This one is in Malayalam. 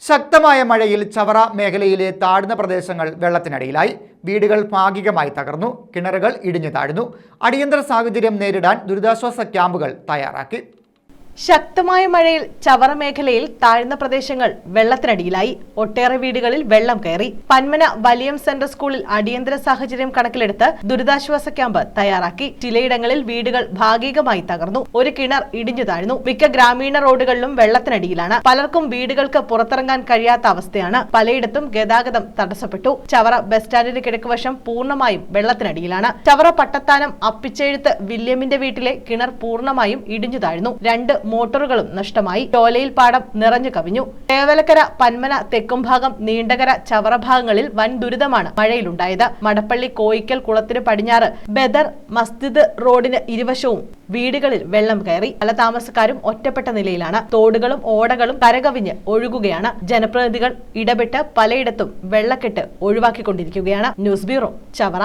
ശക്തമായ മഴയിൽ ചവറ മേഖലയിലെ താഴ്ന്ന പ്രദേശങ്ങൾ വെള്ളത്തിനടിയിലായി. വീടുകൾ ഭാഗികമായി തകർന്നു. കിണറുകൾ ഇടിഞ്ഞു താഴ്ന്നു. അടിയന്തര സാഹചര്യം നേരിടാൻ ദുരിതാശ്വാസ ക്യാമ്പുകൾ തയ്യാറാക്കി. ശക്തമായ മഴയിൽ ചവറ മേഖലയിൽ താഴ്ന്ന പ്രദേശങ്ങൾ വെള്ളത്തിനടിയിലായി. ഒട്ടേറെ വീടുകളിൽ വെള്ളം കയറി. പന്മന വലിയം സെന്റർ സ്കൂളിൽ അടിയന്തര സാഹചര്യം കണക്കിലെടുത്ത് ദുരിതാശ്വാസ ക്യാമ്പ് തയ്യാറാക്കി. ചിലയിടങ്ങളിൽ വീടുകൾ ഭാഗികമായി തകർന്നു. ഒരു കിണർ ഇടിഞ്ഞു താഴ്ന്നു. മിക്ക ഗ്രാമീണ റോഡുകളിലും വെള്ളത്തിനടിയിലാണ്. പലർക്കും വീടുകൾക്ക് പുറത്തിറങ്ങാൻ കഴിയാത്ത അവസ്ഥയാണ്. പലയിടത്തും ഗതാഗതം തടസ്സപ്പെട്ടു. ചവറ ബസ് സ്റ്റാൻഡിന് കിഴക്കുവശം പൂർണമായും വെള്ളത്തിനടിയിലാണ്. ചവറ പട്ടത്താനം അപ്പിച്ചെഴുത്ത് വില്യമിന്റെ വീട്ടിലെ കിണർ പൂർണമായും ഇടിഞ്ഞു താഴ്ന്നു. രണ്ട് മോട്ടോറുകളും നഷ്ടമായി. ടോലയിൽ പാടം നിറഞ്ഞു കവിഞ്ഞു. തേവലക്കര പന്മന തെക്കുംഭാഗം നീണ്ടകര ചവറ ഭാഗങ്ങളിൽ വൻ ദുരിതമാണ് മഴയിലുണ്ടായത്. മടപ്പള്ളി കോയിക്കൽ കുളത്തിന് പടിഞ്ഞാറ് ബദർ മസ്ജിദ് റോഡിന് ഇരുവശവും വീടുകളിൽ വെള്ളം കയറി. പല താമസക്കാരും ഒറ്റപ്പെട്ട നിലയിലാണ്. തോടുകളും ഓടകളും കരകവിഞ്ഞ് ഒഴുകുകയാണ്. ജനപ്രതിനിധികൾ ഇടപെട്ട് പലയിടത്തും വെള്ളക്കെട്ട് ഒഴിവാക്കിക്കൊണ്ടിരിക്കുകയാണ്. News bureau Chavara.